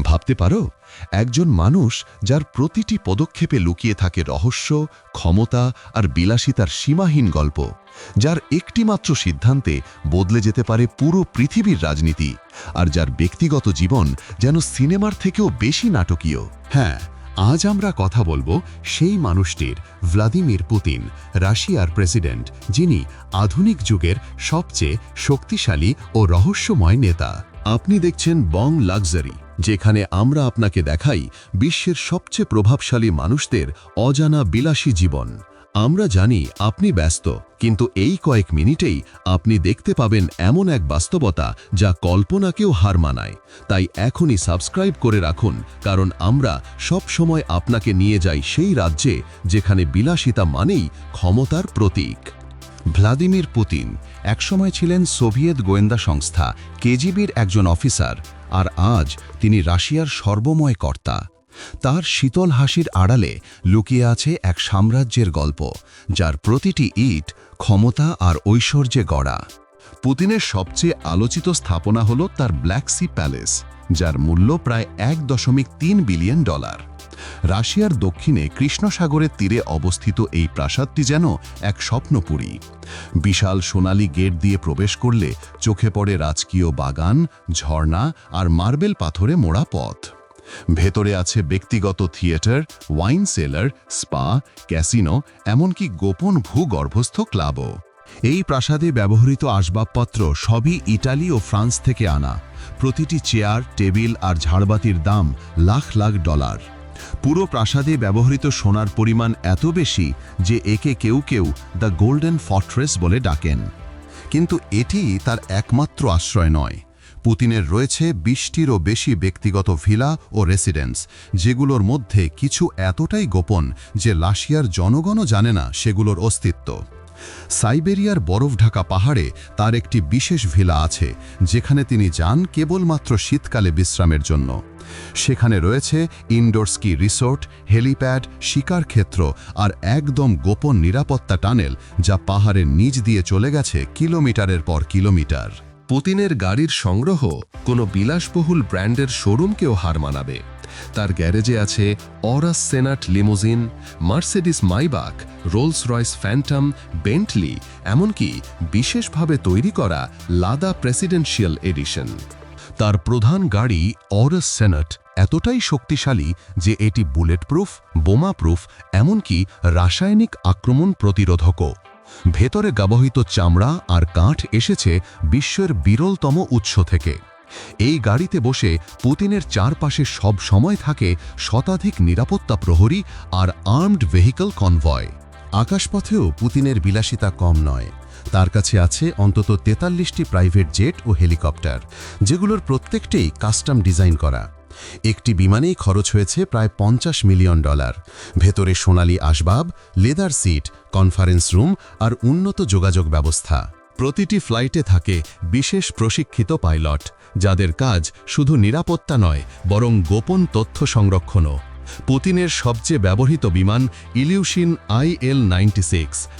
ভাবতে পারো, একজন মানুষ যার প্রতিটি পদক্ষেপে লুকিয়ে থাকে রহস্য, ক্ষমতা আর বিলাসিতার সীমাহীন গল্প, যার একটিমাত্র সিদ্ধান্তে বদলে যেতে পারে পুরো পৃথিবীর রাজনীতি আর যার ব্যক্তিগত জীবন যেন সিনেমার থেকেও বেশি নাটকীয়। হ্যাঁ আজ আমরা কথা বলব সেই মানুষটির, ভ্লাদিমির পুতিন, রাশিয়ার প্রেসিডেন্ট, যিনি আধুনিক যুগের সবচেয়ে শক্তিশালী ও রহস্যময় নেতা। আপনি দেখছেন বং লাক্সারি। যেখানে আমরা আপনাকে দেখাই বিশ্বের সবচেয়ে প্রভাবশালী মানুষদের অজানা বিলাসী জীবন। আমরা জানি আপনি ব্যস্ত, কিন্তু এই কয়েক মিনিটেই আপনি দেখতে পাবেন এমন এক বাস্তবতা যা কল্পনাকেও হার মানায়। তাই এখনই সাবস্ক্রাইব করে রাখুন, কারণ আমরা সব সময় আপনাকে নিয়ে যাই সেই রাজ্যে যেখানে বিলাসিতা মানেই ক্ষমতার প্রতীক। ভ্লাদিমির পুতিন একসময় ছিলেন সোভিয়েত গোয়েন্দা সংস্থা, কেজিবির একজন অফিসার, আর আজ তিনি রাশিয়ার সর্বময় কর্তা। তার শীতল হাসির আড়ালে লুকিয়ে আছে এক সাম্রাজ্যের গল্প, যার প্রতিটি ইট ক্ষমতা আর ঐশ্বর্যে গড়া। পুতিনের সবচেয়ে আলোচিত স্থাপনা হল তার ব্ল্যাক সি প্যালেস যার মূল্য প্রায় এক দশমিক তিন বিলিয়ন ডলার। রাশিয়ার দক্ষিণে কৃষ্ণসাগরের তীরে অবস্থিত এই প্রাসাদটি যেন এক স্বপ্নপুরী। বিশাল সোনালী গেট দিয়ে প্রবেশ করলে চোখে পড়ে রাজকীয় বাগান, ঝর্ণা আর মার্বেল পাথরে মোড়া পথ। ভেতরে আছে ব্যক্তিগত theatre, wine cellar, spa, casino, এমনকি গোপন ভূগর্ভস্থ ক্লাবও। এই প্রাসাদে ব্যবহৃত আসবাবপত্র সবই ইটালি ও ফ্রান্স থেকে আনা। প্রতিটি চেয়ার, টেবিল আর ঝাড়বাতির দাম লাখ লাখ ডলার। পুরো প্রাসাদে ব্যবহৃত সোনার পরিমাণ এত বেশি যে একে কেউ কেউ দ্য গোল্ডেন ফর্ট্রেস বলে ডাকেন। কিন্তু এটি তার একমাত্র আশ্রয় নয়। পুতিনের রয়েছে বিশটিরও বেশি ব্যক্তিগত ভিলা ও রেসিডেন্স, যেগুলোর মধ্যে কিছু এতটাই গোপন যে লাশিয়ার জনগণও জানে না সেগুলোর অস্তিত্ব। সাইবেরিয়ার বরফ ঢাকা পাহাড়ে তার একটি বিশেষ ভিলা আছে, যেখানে তিনি যান কেবলমাত্র শীতকালে বিশ্রামের জন্য। সেখানে রয়েছে ইনডোর স্কি রিসোর্ট, হেলিপ্যাড, শিকার ক্ষেত্র আর একদম গোপন নিরাপত্তা টানেল যা পাহাড়ের নিচ দিয়ে চলে গেছে কিলোমিটারের পর কিলোমিটার। পুতিনের গাড়ির সংগ্রহ কোনো বিলাসবহুল ব্র্যান্ডের শোরুমকেও হার মানাবে। তার গ্যারেজে আছে Aurus Senat limousine Mercedes Maybach Rolls Royce Phantom Bentley এমনকি বিশেষভাবে তৈরি করা লাদা প্রেসিডেন্সিয়াল এডিশন তার প্রধান গাড়ি অরাস সেনাট এতটাই শক্তিশালী যে এটি বুলেটপ্রুফ বোমাপ্রুফ, এমনকি রাসায়নিক আক্রমণ প্রতিরোধকও। ভেতরে ব্যবহৃত চামড়া আর কাঠ এসেছে বিশ্বের বিরলতম উৎস থেকে। এই গাড়িতে বসে পুতিনের চারপাশে সব সময় থাকে শতাধিক নিরাপত্তা প্রহরী আর আর্মড ভেহিকল কনভয়। আকাশপথেও পুতিনের বিলাসিতা কম নয়। তার কাছে আছে অন্তত তেতাল্লিশটি প্রাইভেট জেট ও হেলিকপ্টার, যেগুলোর প্রত্যেকটাই কাস্টম ডিজাইন করা। একটি বিমানেই খরচ হয়েছে প্রায় পঞ্চাশ মিলিয়ন ডলার। ভেতরে সোনালী আসবাব, লেদার সিট, কনফারেন্স রুম আর উন্নত যোগাযোগ ব্যবস্থা। প্রতিটি ফ্লাইটে থাকে বিশেষ প্রশিক্ষিত পাইলট, যাদের কাজ শুধু নিরাপত্তা নয়, বরং গোপন তথ্য সংরক্ষণও। পুতিনের সবচেয়ে ব্যবহৃত বিমান ইলিউশিন আইএল নাইনটি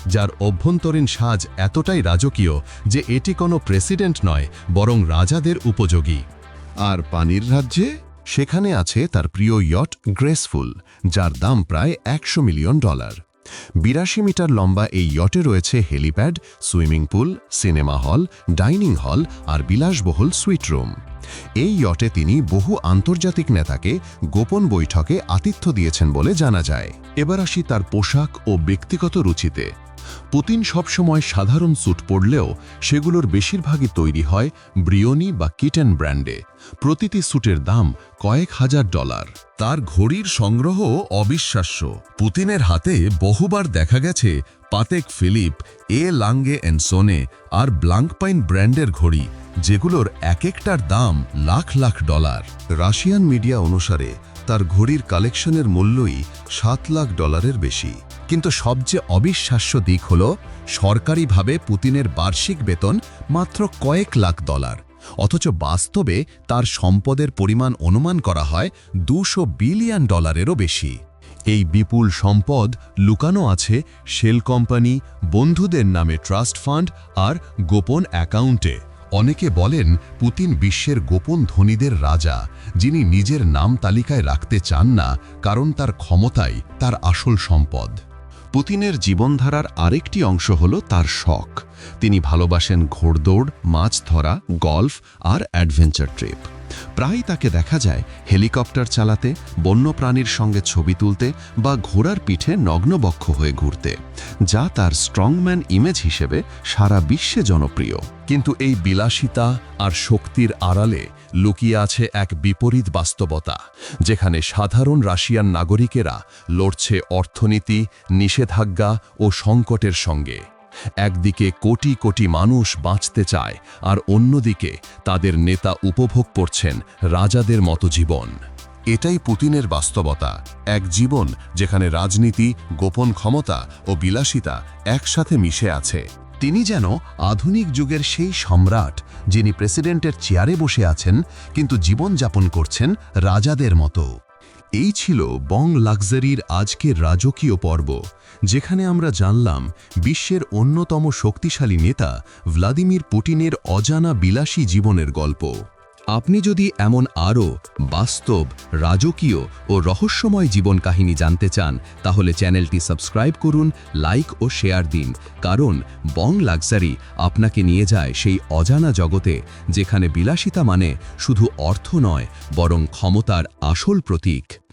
যার অভ্যন্তরীণ সাজ এতটাই রাজকীয় যে এটি কোনো প্রেসিডেন্ট নয়, বরং রাজাদের উপযোগী। আর পানির রাজ্যে? সেখানে আছে তার প্রিয় ইয়ট গ্রেসফুল, যার দাম প্রায় একশো মিলিয়ন ডলার। বিরাশি মিটার লম্বা এই ইয়টে রয়েছে helipad, swimming pool, cinema hall, dining hall আর বিলাসবহুল সুইট রুম। এই ইয়টে তিনি বহু আন্তর্জাতিক নেতাকে গোপন বৈঠকে আতিথ্য দিয়েছেন বলে জানা যায়। এবার আসি তার পোশাক ও ব্যক্তিগত রুচিতে। পুতিন সবসময় সাধারণ স্যুট পরলেও সেগুলোর বেশিরভাগই তৈরি হয় ব্রিওনি বা কিটেন ব্র্যান্ডে। প্রতিটি স্যুটের দাম কয়েক হাজার ডলার। তার ঘড়ির সংগ্রহ অবিশ্বাস্য। পুতিনের হাতে বহুবার দেখা গেছে পাতেক ফিলিপ, এ লাঙ্গে অ্যান্ড সোনে আর ব্লাঙ্কপাইন ব্র্যান্ডের ঘড়ি, যেগুলোর এক একটার দাম lakh lakh dollar. Russian media অনুসারে তার ঘড়ির কালেকশনের মূল্যই সাত লাখ ডলারের বেশি। কিন্তু সবচেয়ে অবিশ্বাস্য দিক হল, সরকারিভাবে পুতিনের বার্ষিক বেতন মাত্র কয়েক লাখ ডলার। অথচ বাস্তবে তার সম্পদের পরিমাণ অনুমান করা হয় দুশো বিলিয়ন ডলারেরও বেশি। এই বিপুল সম্পদ লুকানো আছে শেল কোম্পানি, বন্ধুদের নামে ট্রাস্ট ফান্ড আর গোপন অ্যাকাউন্টে। অনেকে বলেন পুতিন বিশ্বের গোপন ধনীদের রাজা, যিনি নিজের নাম তালিকায় রাখতে চান না, কারণ তার ক্ষমতাই তার আসল সম্পদ। পুতিনের জীবনধারার আরেকটি অংশ হল তার শখ। তিনি ভালোবাসেন ঘোড়দৌড়, মাছ ধরা, গল্ফ আর অ্যাডভেঞ্চার ট্রিপ। প্রায় তাকে দেখা যায় হেলিকপ্টার চালাতে, বন্যপ্রাণীর সঙ্গে ছবি তুলতে বা ঘোড়ার পিঠে নগ্নবক্ষ হয়ে ঘুরতে, যা তার স্ট্রংম্যান ইমেজ হিসেবে সারা বিশ্বে জনপ্রিয়। কিন্তু এই বিলাসিতা আর শক্তির আড়ালে লুকিয়ে আছে এক বিপরীত বাস্তবতা, যেখানে সাধারণ রাশিয়ান নাগরিকেরা লড়ছে অর্থনীতি, নিষেধাজ্ঞা ও সংকটের সঙ্গে। একদিকে কোটি কোটি মানুষ বাঁচতে চায়, আর অন্যদিকে তাদের নেতা উপভোগ করছেন রাজাদের মতো জীবন। এটাই পুতিনের বাস্তবতা, এক জীবন যেখানে রাজনীতি, গোপন ক্ষমতা ও বিলাসিতা একসাথে মিশে আছে। তিনি যেন আধুনিক যুগের সেই সম্রাট যিনি প্রেসিডেন্টের চেয়ারে বসে আছেন, কিন্তু জীবনযাপন করছেন রাজাদের মতো। এই ছিল বং লাক্সারির আজকের রাজকীয় পর্ব, যেখানে আমরা জানলাম বিশ্বের অন্যতম শক্তিশালী নেতা ভ্লাদিমির পুটিনের অজানা বিলাসী জীবনের গল্প। আপনি যদি এমন আরও বাস্তব, রাজকীয় ও রহস্যময় জীবন কাহিনী জানতে চান, তাহলে চ্যানেলটি সাবস্ক্রাইব করুন, লাইক ও শেয়ার দিন। কারণ বং লাক্সারি আপনাকে নিয়ে যায় সেই অজানা জগতে, যেখানে বিলাসিতা মানে শুধু অর্থ নয়, বরং ক্ষমতার আসল প্রতীক।